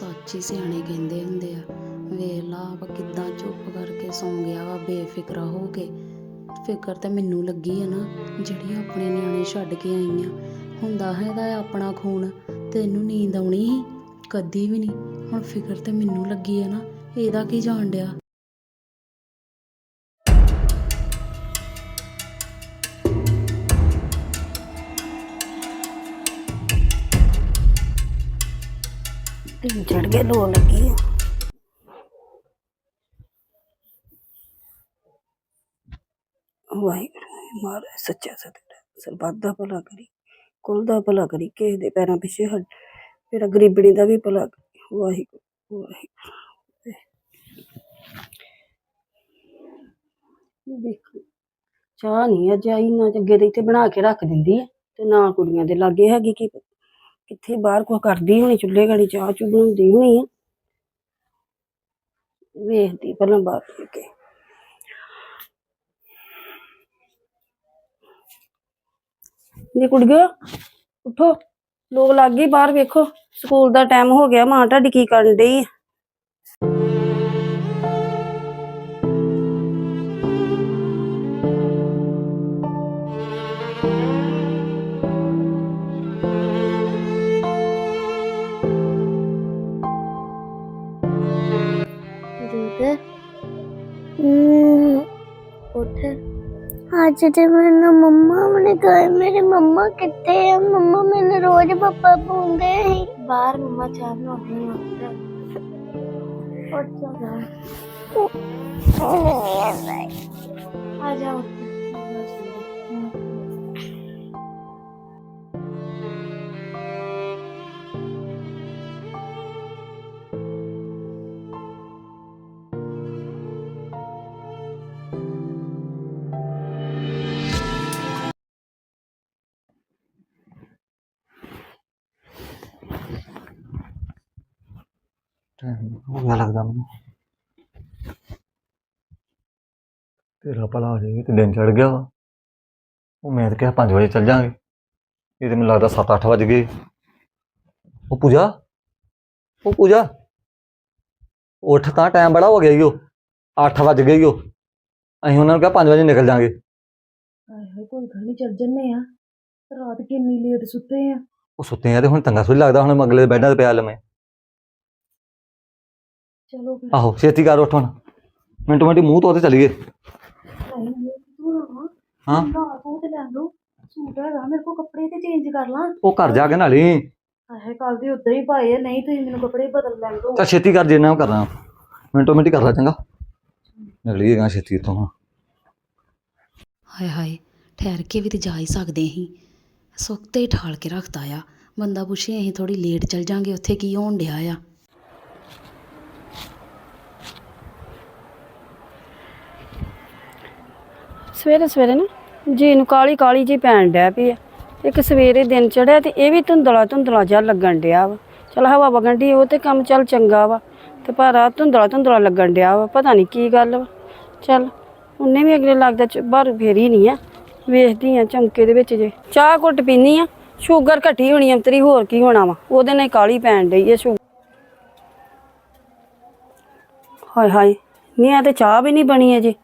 ਸੱਚ ਹੀ ਸਿਆਣੇ ਕਹਿੰਦੇ ਹੁੰਦੇ ਆ, ਵੇਖ ਲਾ ਵਾ ਕਿੱਦਾਂ ਚੁੱਪ ਕਰਕੇ ਸੌਂ ਗਿਆ ਵਾ, ਬੇਫਿਕਰਾ ਹੋ ਕੇ। ਫਿਕਰ ਤਾਂ ਮੈਨੂੰ ਲੱਗੀ ਆ ਨਾ ਜਿਹੜੀ ਆਪਣੇ ਨਿਆਣੇ ਛੱਡ ਕੇ ਆਈ ਆ ਹੁੰਦਾ ਹੈ ਇਹਦਾ ਆਪਣਾ ਖੂਨ, ਤੈਨੂੰ ਨੀਂਦ ਆਉਣੀ ਸੀ? ਕਦੀ ਵੀ ਨਹੀਂ। ਹੁਣ ਫਿਕਰ ਤੇ ਮੈਨੂੰ ਲੱਗੀ ਆ ਨਾ, ਇਹਦਾ ਕੀ ਜਾਣ ਡਿਆ? ਚੜ ਕੇ ਲੋ ਲੱਗੀ ਆ। ਵਾਹਿਗੁਰੂ ਮਹਾਰਾਜ, ਸੱਚਾ ਸਤਿਗੁਰ ਸਰਬੱਤ ਦਾ ਭਲਾ ਕਰੀ, ਕੁਲ ਦਾ ਭਲਾ ਕਰੀ, ਕਿਸੇ ਦੇ ਪੈਰਾਂ ਪਿੱਛੇ ਹੱਡ ਮੇਰਾ ਗਰੀਬਣੀ ਦਾ ਵੀ ਭਲਾ ਕਰੀ। ਵਾਹਿਗੁਰੂ ਵਾਹਿਗੁਰੂ। ਦੇਖ, ਚਾਹ ਨਹੀਂ ਅੱਜ ਆਈ ਨਾ ਅੱਗੇ ਤੇ ਇੱਥੇ ਬਣਾ ਕੇ ਰੱਖ ਦਿੰਦੀ ਆ, ਤੇ ਨਾ ਕੁੜੀਆਂ ਦੇ ਲਾਗੇ ਹੈਗੀ ਕੀ ਕਿੱਥੇ ਬਾਹਰ ਕੋ ਕਰਦੀ ਹੋਣੀ, ਚੁੱਲ੍ਹੇ ਗਾੜੀ ਚਾਹ ਚੁ ਬਣਾਉਂਦੀ ਹੋਣੀ ਆ। ਵੇਖਦੀ ਪਹਿਲਾਂ ਬਾਹਰ ਕੇ। ਨੀ ਕੁੜੀਓ, ਉਠੋ। ਲੋਕ ਲੱਗ ਗਏ ਬਾਹਰ, ਵੇਖੋ। ਸਕੂਲ ਦਾ ਟਾਈਮ ਹੋ ਗਿਆ, ਮਾਂ, ਤੁਹਾਡੀ ਕੀ ਕਰਨ ਡਈ ਆ? ਅੱਜ ਤੇ ਮੈਨੂੰ ਮੰਮਾ ਨੇ ਕਹੇ ਮੇਰੇ ਮੰਮਾ ਕਿੱਥੇ ਆ? ਮੰਮਾ ਮੈਨੂੰ ਰੋਜ਼ ਪਾਪਾ ਪੁੰਦੇ ਸੀ ਬਾਹਰ ਮੰਮਾ ਚਾਹ ਬਣਾਉਂਦੇ ਆ। ਉੱਠ ਜਾ। ਆ ਜਾਓ। ਟਾਈਮ ਹੋ ਗਿਆ ਲੱਗਦਾ ਮੈਨੂੰ। ਤੇਰਾ ਭਲਾ ਹੋ ਜਾਏਗਾ ਤੇ ਦਿਨ ਚੜ ਗਿਆ ਵਾ। ਉਹ ਮੈਂ ਤਾਂ ਕਿਹਾ 5 ਵਜੇ ਚੱਲ ਜਾਾਂਗੇ ਇਹ ਤੇ ਮੈਨੂੰ ਲੱਗਦਾ 7-8 ਵਜ ਗਏ। ਉਹ ਪੂਜਾ ਉਹ ਪੂਜਾ। ਉੱਠ ਤਾਂ ਟਾਈਮ ਬੜਾ ਹੋ ਗਿਆ ਈ ਉਹ 8 ਵਜ ਗਏ ਈ ਉਹ ਅਸੀਂ ਉਹਨਾਂ ਨੂੰ ਕਿਹਾ 5 ਵਜੇ ਨਿਕਲ ਜਾਾਂਗੇ। ਆਏ ਕੋਈ ਗੱਲ ਨਹੀਂ ਚੱਲ ਜੰਨੇ ਆ। ਰਾਤ ਕਿੰਨੀ ਲੇਟ ਸੁੱਤੇ ਆ। ਉਹ ਸੁੱਤੇ ਆ ਤੇ ਹੁਣ ਤੰਗਾ ਸੁਈ ਲੱਗਦਾ ਹੁਣ ਅਗਲੇ ਬੈੱਡਾਂ ਤੇ ਪਿਆ ਲੰਮੇ ਚਲੋ ਆਹੋ ਛੇਤੀ ਕਰ ਉੱਠ ਹੁਣ। ਮਿੰਟੋ ਮਿੰਟੀ ਮੂੰਹ ਤੋਂ ਤੇ ਚੱਲੀਏ ਹਾਂ? ਨਾ ਤੂੰ ਤੇ ਲੈ ਲਓ। ਸੂਟ ਹੈਗਾ ਮੇਰੇ ਕੋਲ ਕੱਪੜੇ ਤੇ ਚੇਂਜ ਕਰ ਲਾਂ। ਉਹ ਘਰ ਜਾ ਕੇ ਨਾਲੀ ਆਹੇ ਕੱਲ ਦੇ ਉਦਾਂ ਹੀ ਪਾਏ ਆ ਨਹੀਂ ਤੁਸੀਂ ਮੈਨੂੰ ਕੱਪੜੇ ਬਦਲ ਲੈਣ ਦਿਓ ਤਾਂ ਛੇਤੀ ਕਰ ਜਿੰਨਾ ਕਰਨਾ। ਮਿੰਟੋ ਮਿੰਟੀ ਕਰ ਲੈ ਚੰਗਾ। ਨਿਕਲੀਏ ਗਾ ਛੇਤੀ ਇੱਥੋਂ ਹੁਣ। ਹਾਏ ਹਾਏ ਠਹਿਰ ਕੇ ਵੀ ਤੇ ਜਾ ਹੀ ਸਕਦੇ ਸੀ ਸੁੱਖ ਤੇ ਹੀ ਠਾਲ ਕੇ ਰੱਖਤਾ ਆ। ਬੰਦਾ ਪੁੱਛੇ ਅਸੀਂ ਥੋੜੀ ਲੇਟ ਚੱਲ ਜਾਂਗੇ ਉੱਥੇ ਕੀ ਹੋਣ ਡਿਆ ਆ? ਸਵੇਰੇ ਸਵੇਰੇ ਨਾ ਜੀ ਨੂੰ ਕਾਲੀ ਕਾਲੀ ਜੀ ਪੈਣ ਡਿਆ ਪਈ ਆ। ਇੱਕ ਸਵੇਰੇ ਦਿਨ ਚੜਿਆ ਤੇ ਇਹ ਵੀ ਧੁੰਦਲਾ ਧੁੰਦਲਾ ਜਿਹਾ ਲੱਗਣ ਡਿਆ ਵਾ। ਚਲ ਹਵਾ ਵਗਣ ਡਈ, ਉਹ ਤੇ ਕੰਮ ਚੱਲ ਚੰਗਾ ਵਾ। ਤੇ ਪਰ ਆ ਧੁੰਦਲਾ ਧੁੰਦਲਾ ਲੱਗਣ ਡਿਆ ਵਾ, ਪਤਾ ਨਹੀਂ ਕੀ ਗੱਲ ਵਾ। ਚਲ ਉਹਨੇ ਵੀ ਅਗਲੇ ਲੱਗਦਾ ਚ- ਬਾਹਰ ਫੇਰੀ ਨਹੀਂ ਆ, ਵੇਖਦੀ ਆ ਚਮਕੇ ਦੇ ਵਿੱਚ ਜੇ। ਚਾਹ ਘੁੱਟ ਪੀਨੀ ਆ, ਸ਼ੂਗਰ ਘਟੀ ਹੋਣੀ ਅੰਤਰੀ ਹੋਰ ਕੀ ਹੋਣਾ ਵਾ। ਉਹਦੇ ਨਾਲ ਕਾਲੀ ਪੈਣ ਡਈ ਆ ਸ਼ੂ ਹਾਏ ਹਾਏ, ਨਹੀਂ ਆ ਤੇ ਚਾਹ ਵੀ ਨਹੀਂ ਬਣੀ ਅਜੇ।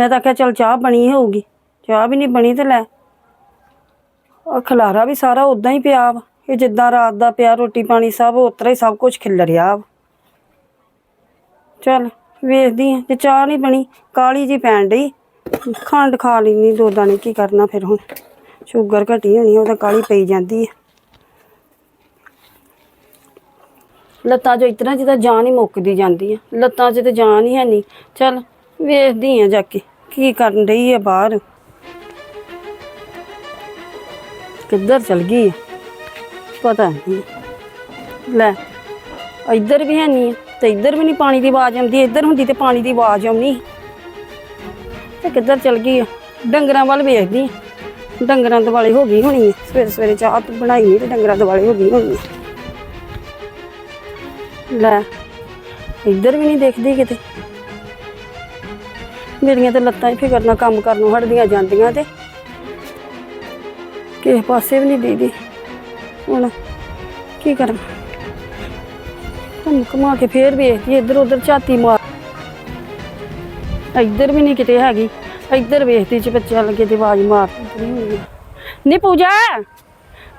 ਮੈਂ ਤਾਂ ਆਖਿਆ ਚਲ ਚਾਹ ਬਣੀ ਹੋਊਗੀ। ਚਾਹ ਵੀ ਨਹੀਂ ਬਣੀ ਤੇ ਲੈ। ਉਹ ਖਲਾਰਾ ਵੀ ਸਾਰਾ ਉਦਾਂ ਹੀ ਪਿਆ ਵਾ। ਇਹ ਜਿੱਦਾਂ ਰਾਤ ਦਾ ਪਿਆ ਰੋਟੀ ਪਾਣੀ ਸਭ ਉਤਰਾ ਹੀ ਸਭ ਕੁਝ ਖਿਲਰਿਆ ਵਾ। ਚਲ ਵੇਖਦੀ ਆ ਜੇ ਚਾਹ ਨਹੀਂ ਬਣੀ ਕਾਲੀ ਜੀ ਪੈਣ ਡਈ। ਖੰਡ ਖਾ ਲੈਣੀ ਦੋ ਦਾਣੇ ਕੀ ਕਰਨਾ ਫਿਰ ਹੁਣ। ਸ਼ੂਗਰ ਘਟੀ ਹੋਣੀ ਆ, ਉਹ ਤਾਂ ਕਾਲੀ ਪਈ ਜਾਂਦੀ ਹੈ ਲੱਤਾਂ 'ਚੋਂ ਇਤਨਾ ਜਿੱਦਾਂ ਜਾਨ ਹੀ ਮੁੱਕਦੀ ਜਾਂਦੀ ਆ। ਲੱਤਾਂ 'ਚ ਤੇ ਜਾਨ ਹੀ ਹੈ ਨਹੀਂ। ਚਲ ਵੇਖਦੀ ਆ ਜਾ ਕੇ। ਕੀ ਕਰਨ ਰਹੀ ਹੈ ਬਾਹਰ? ਕਿੱਧਰ ਚਲ ਗਈ ਆ? ਪਤਾ ਨਹੀਂ। ਲੈ, ਇੱਧਰ ਵੀ ਹੈ ਨਹੀਂ ਤੇ ਇੱਧਰ ਵੀ ਨਹੀਂ ਪਾਣੀ ਦੀ ਆਵਾਜ਼ ਆਉਂਦੀ, ਇੱਧਰ ਹੁੰਦੀ ਤੇ ਪਾਣੀ ਦੀ ਆਵਾਜ਼ ਆਉਣੀ। ਤੇ ਕਿੱਧਰ ਚਲ ਗਈ ਆ? ਡੰਗਰਾਂ ਵੱਲ ਵੇਖਦੀ ਆ। ਡੰਗਰਾਂ ਦੁਆਲੇ ਹੋ ਗਈ ਹੋਣੀ ਆ। ਸਵੇਰੇ ਸਵੇਰੇ ਚਾਹ ਤੂੰ ਬਣਾਈ ਨੀ ਤੇ ਡੰਗਰਾਂ ਦੁਆਲੇ ਹੋ ਗਈ ਹੋਣੀ ਆ। ਲੈ, ਇੱਧਰ ਵੀ ਨਹੀਂ ਦੇਖਦੀ ਕਿਤੇ। ਮੇਰੀਆਂ ਤੇ ਲੱਤਾਂ ਹੀ ਫਿਕਰ ਨਾਲ ਕੰਮ ਕਰਨ ਹਟਦੀਆਂ ਜਾਂਦੀਆਂ ਤੇ ਕਿਸੇ ਪਾਸੇ ਵੀ ਨਹੀਂ ਦੀਦੀ। ਹੁਣ ਕੀ ਕਰਾਂ? ਘੁੰਮ ਘੁਮਾ ਕੇ ਫੇਰ ਵੇਖਦੀ, ਇੱਧਰ ਉੱਧਰ ਝਾਤੀ ਮਾਰ। ਇੱਧਰ ਵੀ ਨਹੀਂ ਕਿਤੇ ਹੈਗੀ। ਇੱਧਰ ਵੇਖਦੀ ਚ ਬੱਚਿਆਂ ਲੱਗੇ ਦੀ ਆਵਾਜ਼ ਮਾਰਦੀ ਨਹੀਂ ਨੀ ਪੂਜਾ,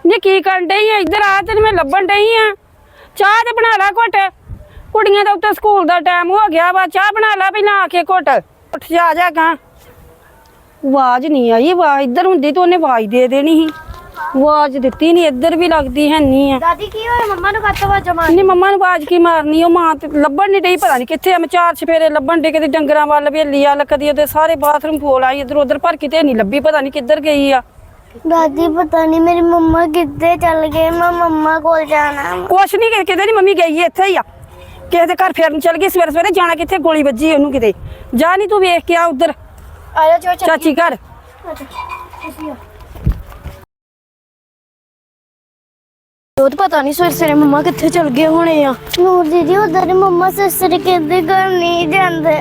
ਨੀ ਕੀ ਕਰਨ ਡਈ ਆ? ਇੱਧਰ ਆ, ਤੈਨੂੰ ਮੈਂ ਲੱਭਣ ਡਈ ਆ। ਚਾਹ ਤੇ ਬਣਾ ਲੈ ਘੁੱਟ। ਕੁੜੀਆਂ ਦਾ ਉੱਤੇ ਸਕੂਲ ਦਾ ਟਾਈਮ ਹੋ ਗਿਆ ਵਾ, ਚਾਹ ਬਣਾ ਲੈ ਪਹਿਲਾਂ ਆ ਕੇ ਘੁੱਟ। ਉੱਠ ਜਾ ਜਾ ਗਾ। ਆਵਾਜ਼ ਨਹੀਂ ਆਈ ਆਵਾਜ਼ ਇੱਧਰ ਹੁੰਦੀ ਤਾਂ ਉਹਨੇ ਆਵਾਜ਼ ਦੇ ਦੇਣੀ ਸੀ। ਆਵਾਜ਼ ਦਿੱਤੀ ਨਹੀਂ ਇੱਧਰ ਵੀ ਲੱਗਦੀ ਹੈ ਨਹੀਂ ਆ। ਦਾਦੀ ਕੀ ਹੋਇਆ? ਮੰਮਾ ਨੂੰ ਕੱਟ ਵਾਜਾ ਮਾਰ ਨਹੀਂ ਮੰਮਾ ਨੂੰ ਆਵਾਜ਼ ਕੀ ਮਾਰਨੀ? ਉਹ ਮਾਂ ਤੇ ਲੱਭਣ ਨਹੀਂ ਡਈ ਪਤਾ ਨਹੀਂ ਕਿੱਥੇ ਆ। ਮੈਂ ਚਾਰ ਚਫੇਰੇ ਲੱਭਣ ਡੇ ਕਿਤੇ ਡੰਗਰਾਂ ਵੱਲ ਵੇਲੀ ਆ ਕਦੀ ਉਹਦੇ ਸਾਰੇ ਬਾਥਰੂਮ ਫੋਲ ਆਈ ਇਧਰ ਉਧਰ ਪਰ ਕਿਤੇ ਨਹੀਂ ਲੱਭੀ ਪਤਾ ਨਹੀਂ ਕਿੱਧਰ ਗਈ ਆ। ਦਾਦੀ ਪਤਾ ਨਹੀਂ ਮੇਰੀ ਮੰਮਾ ਕਿੱਥੇ ਚੱਲ ਗਏ ਮੈਂ ਮੰਮਾ ਕੋਲ ਜਾਣਾ। ਕੁਛ ਨਹੀਂ ਕਿਤੇ ਨਹੀਂ ਮੰਮੀ ਗਈ ਇੱਥੇ ਹੀ ਆ। ਕਿਸੇ ਦੇ ਘਰ ਫੇਰਨ ਚਲ ਗਈ ਸਵੇਰੇ ਸਵੇਰੇ ਜਾਣਾ ਕਿੱਥੇ ਗੋਲੀ ਵੱਜੀ ਉਹਨੂੰ ਕਿਤੇ। ਜਾ ਨਹੀਂ ਤੂੰ ਵੇਖ ਕੇ ਆ ਉਧਰ। ਆ ਜਾ ਜੋ ਚਾਚੀ ਘਰ। ਉਹ ਪਤਾ ਨਹੀਂ ਸਵੇਰੇ ਸਵੇਰੇ ਮੰਮਾ ਕਿੱਥੇ ਚਲ ਗਏ ਹੋਣੇ ਆ। ਨੂਰ ਦੀਦੀ ਉਧਰ ਮੰਮਾ ਸਿਸਟਰ ਕਿੱਦੇ ਘਰ ਨਹੀਂ ਜਾਂਦੇ।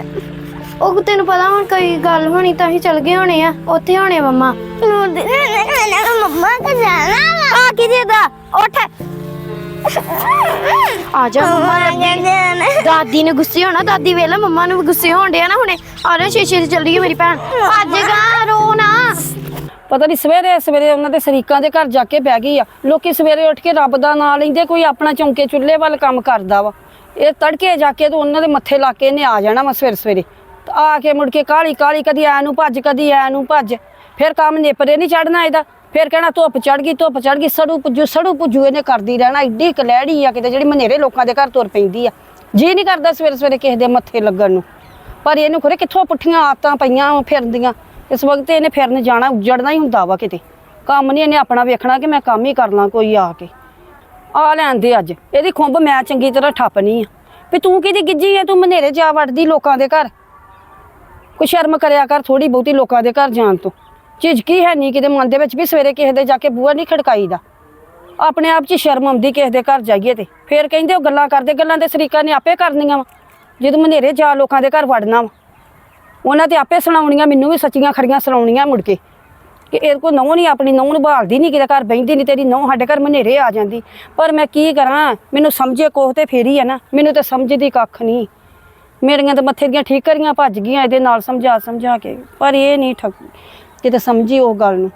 ਉਹ ਤੈਨੂੰ ਪਤਾ ਹੁਣ ਕੋਈ ਗੱਲ ਹੋਣੀ ਤਾਂ ਹੀ ਚਲ ਗਏ ਹੋਣੇ ਆ। ਉੱਥੇ ਹੋਣੇ ਆ ਮੰਮਾ। ਨੂਰ ਦੀਦੀ ਮੰਮਾ ਕੋ ਜਾਣਾ ਆ ਕੀ ਦਾ ਉੱਠ। ਆ ਜਾ ਮੰਮਾ ਦਾਦੀ ਨੇ ਗੁੱਸੇ ਹੋਣਾ ਦਾਦੀ ਵੇਲਾ ਮੰਮਾ ਨੂੰ ਵੀ ਗੁੱਸੇ ਹੋਣ ਡਿਆ ਨਾ ਹੁਣੇ। ਆ ਜਾ ਸ਼ੀਸ਼ੇ ਤੇ ਚੱਲੀ ਗਈ ਮੇਰੀ ਭੈਣ। ਅੱਜ ਗਾ ਰੋ ਨਾ। ਪਤਾ ਨਹੀਂ ਸਵੇਰੇ ਸਵੇਰੇ ਉਹਨਾਂ ਦੇ ਸਰੀਕਾਂ ਦੇ ਘਰ ਜਾ ਕੇ ਬਹਿ ਗਈ ਆ। ਲੋਕੀ ਸਵੇਰੇ ਉੱਠ ਕੇ ਰੱਬ ਦਾ ਨਾਂ ਲੈਂਦੇ ਕੋਈ ਆਪਣਾ ਚੌਂਕੇ ਚੁੱਲ੍ਹੇ ਵੱਲ ਕੰਮ ਕਰਦਾ ਵਾ। ਇਹ ਤੜਕੇ ਜਾ ਕੇ ਤੇ ਉਹਨਾਂ ਦੇ ਮੱਥੇ ਲਾ ਕੇ ਇਹਨੇ ਆ ਜਾਣਾ ਵਾ ਸਵੇਰੇ ਸਵੇਰੇ। ਤੇ ਆ ਕੇ ਮੁੜ ਕੇ ਕਾਲੀ ਕਾਲੀ ਕਦੀ ਐ ਨੂੰ ਭੱਜ ਕਦੀ ਐ ਨੂੰ ਭੱਜ। ਫਿਰ ਕੰਮ ਨੇਪਰੇ ਨਹੀਂ ਚੜਨਾ ਇਹਦਾ। ਫਿਰ ਕਹਿਣਾ ਧੁੱਪ ਚੜ ਗਈ, ਧੁੱਪ ਚੜ ਗਈ, ਸੜੂ ਪੁੱਜੂ ਸੜੂ ਪੁੱਜੂ ਇਹਨੇ ਕਰਦੀ ਰਹਿਣਾ, ਏਡੀ ਕਲੈੜੀ ਆ ਕਿਤੇ ਜਿਹੜੀ ਮਨੇਰੇ ਲੋਕਾਂ ਦੇ ਘਰ ਤੁਰ ਪੈਂਦੀ ਆ। ਜੀ ਨਹੀਂ ਕਰਦਾ ਸਵੇਰੇ ਸਵੇਰੇ ਕਿਸੇ ਦੇ ਮੱਥੇ ਲੱਗਣ ਨੂੰ। ਪਰ ਇਹਨੂੰ ਖਰੇ ਕਿੱਥੋਂ ਪੁੱਠੀਆਂ ਆਦਤਾਂ ਪਈਆਂ ਫਿਰਦੀਆਂ। ਇਸ ਵਕਤ ਇਹਨੇ ਫਿਰਨ ਜਾਣਾ, ਉੱਜੜਨਾ ਹੀ ਹੁੰਦਾ ਵਾ ਕਿਤੇ। ਕੰਮ ਨਹੀਂ ਇਹਨੇ ਆਪਣਾ ਵੇਖਣਾ ਕਿ ਮੈਂ ਕੰਮ ਹੀ ਕਰ ਕਰਨਾ ਕੋਈ ਆ ਕੇ। ਆ ਲੈਣ ਦੇ ਅੱਜ। ਇਹਦੀ ਖੁੰਬ ਮੈਂ ਚੰਗੀ ਤਰ੍ਹਾਂ ਠੱਪਣੀ ਆ। ਵੀ ਤੂੰ ਕਿਹਦੀ ਗਿੱਜੀ ਆ? ਤੂੰ ਮਨੇਰੇ ਜਾ ਵੜਦੀ ਲੋਕਾਂ ਦੇ ਘਰ। ਕੋਈ ਸ਼ਰਮ ਕਰਿਆ ਕਰ ਥੋੜੀ ਬਹੁਤੀ ਲੋਕਾਂ ਦੇ ਘਰ ਜਾਣ ਤੋਂ। ਝਿਜਕੀ ਹੈ ਨਹੀਂ ਕਿਤੇ ਮਨ ਦੇ ਵਿੱਚ ਵੀ ਸਵੇਰੇ ਕਿਸੇ ਦੇ ਜਾ ਕੇ ਬੂਹਾ ਨਹੀਂ ਖੜਕਾਈਦਾ। ਆਪਣੇ ਆਪ 'ਚ ਸ਼ਰਮ ਆਉਂਦੀ ਕਿਸੇ ਦੇ ਘਰ ਜਾਈਏ ਤੇ। ਫੇਰ ਕਹਿੰਦੇ ਉਹ ਗੱਲਾਂ ਕਰਦੇ, ਗੱਲਾਂ ਦੇ ਸਰੀਕਾ ਨੇ ਆਪੇ ਕਰਨੀਆਂ ਵਾ। ਜਦੋਂ ਮਨੇਰੇ ਜਾ ਲੋਕਾਂ ਦੇ ਘਰ ਵੜਨਾ ਵਾ, ਉਹਨਾਂ ਤੇ ਆਪੇ ਸੁਣਾਉਣੀਆਂ, ਮੈਨੂੰ ਵੀ ਸੱਚੀਆਂ ਖੜੀਆਂ ਸੁਣਾਉਣੀਆਂ ਮੁੜ ਕੇ। ਕਿ ਇਹ ਕੋ ਨਹੁੰ ਨਹੀਂ ਆਪਣੀ ਨਹੁੰ ਨੂੰ ਭਾਲਦੀ ਨਹੀਂ ਕਿਤੇ ਘਰ ਬੈਂਦੀ ਨਹੀਂ ਤੇਰੀ ਨਹੁੰ ਸਾਡੇ ਘਰ ਮਨੇਰੇ ਆ ਜਾਂਦੀ। ਪਰ ਮੈਂ ਕੀ ਕਰਾਂ, ਮੈਨੂੰ ਸਮਝੇ ਕੋਹ ਤੇ ਫੇਰੀ ਆ ਨਾ, ਮੈਨੂੰ ਤਾਂ ਸਮਝਦੀ ਕੱਖ ਨਹੀਂ ਮੇਰੀਆਂ ਤਾਂ ਮੱਥੇ ਦੀਆਂ ਠੀਕਰੀਆਂ ਭੱਜ ਗਈਆਂ, ਇਹਦੇ ਨਾਲ ਸਮਝਾ ਸਮਝਾ ਕੇ। ਪਰ ਇਹ ਨਹੀਂ ਠੱਗ ਕਿਤੇ ਸਮਝੀ ਉਹ ਗੱਲ ਨੂੰ।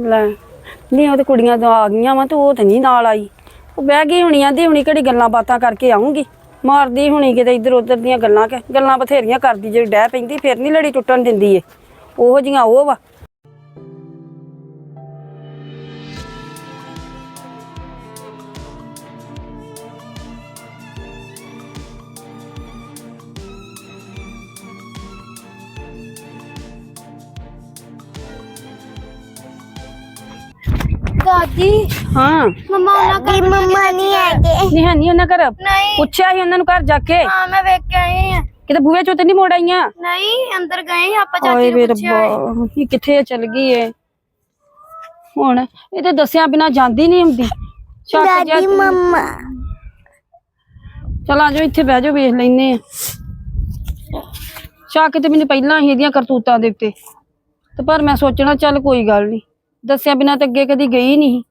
ਲੈ, ਨਹੀਂ ਉਹ ਤੇ ਕੁੜੀਆਂ ਤਾਂ ਆ ਗਈਆਂ ਵਾ ਤੇ ਉਹ ਤੇ ਨਹੀਂ ਨਾਲ ਆਈ। ਉਹ ਬਹਿ ਗਈ ਹੋਣੀ, ਆਂਦੀ ਹੁਣੀ ਕਿਹੜੀ ਗੱਲਾਂ ਬਾਤਾਂ ਕਰਕੇ ਆਉਂਗੀ ਮਾਰਦੀ ਹੁਣੀ ਕਿਤੇ ਇੱਧਰ ਉੱਧਰ ਦੀਆਂ ਗੱਲਾਂ ਕਿ ਗੱਲਾਂ ਬਥੇਰੀਆਂ ਕਰਦੀ, ਜਿਹੜੀ ਡਹਿ ਪੈਂਦੀ, ਫਿਰ ਨਹੀਂ ਲੜੀ ਟੁੱਟਣ ਦਿੰਦੀ ਏ ਉਹੋ ਜੀਆਂ ਉਹ ਵਾ। ਦਾਦੀ ਹਾਂ। ਮੰਮਾ ਉਹਨਾਂ ਕਰ ਮੰਮਾ ਨਹੀਂ ਹੈਗੇ ਨਹੀਂ ਹੈ ਨਹੀਂ ਉਹਨਾਂ ਘਰ। ਨਹੀਂ। ਪੁੱਛਿਆ ਸੀ ਉਹਨਾਂ ਨੂੰ ਘਰ ਜਾ ਕੇ। ਹਾਂ ਮੈਂ ਵੇਖ ਕੇ ਆਈ ਹਾਂ ਕਿਤੇ ਬੂਹੇ ਚੋਂ ਤੇ ਨਹੀਂ ਮੋੜ ਆਈਆਂ? ਨਹੀਂ ਅੰਦਰ ਗਏ ਸੀ ਆਪਾਂ ਚਾਚੀ ਵੇ ਨੂੰ ਪੁੱਛਿਆ ਹੈ। ਰੱਬਾ ਇਹ ਕਿੱਥੇ ਚਲ ਗਈ ਏ? ਹੁਣ ਇਹ ਤੇ ਦੱਸਿਆ ਬਿਨਾ ਜਾਂਦੀ ਨਹੀਂ ਹੁੰਦੀ। ਸ਼ੱਕ ਜਿਹਾ ਤੇ- ਮੰਮਾ। ਚਲ ਆ ਜਾਓ ਇੱਥੇ ਬਹਿ ਜਾਓ ਵੇਖ ਲੈਨੇ ਆ। ਸ਼ੱਕ ਤੇ ਮੈਨੂੰ ਪਹਿਲਾਂ ਹੀ ਇਹਦੀਆਂ ਕਰਤੂਤਾਂ ਦੇ ਉੱਤੇ। ਤੇ ਪਰ ਮੈਂ ਸੋਚਣਾ ਚੱਲ ਕੋਈ ਗੱਲ ਨਹੀਂ। ਦੱਸਿਆ ਬਿਨਾ ਤੇ ਅੱਗੇ ਕਦੀ ਗਈ ਨਹੀਂ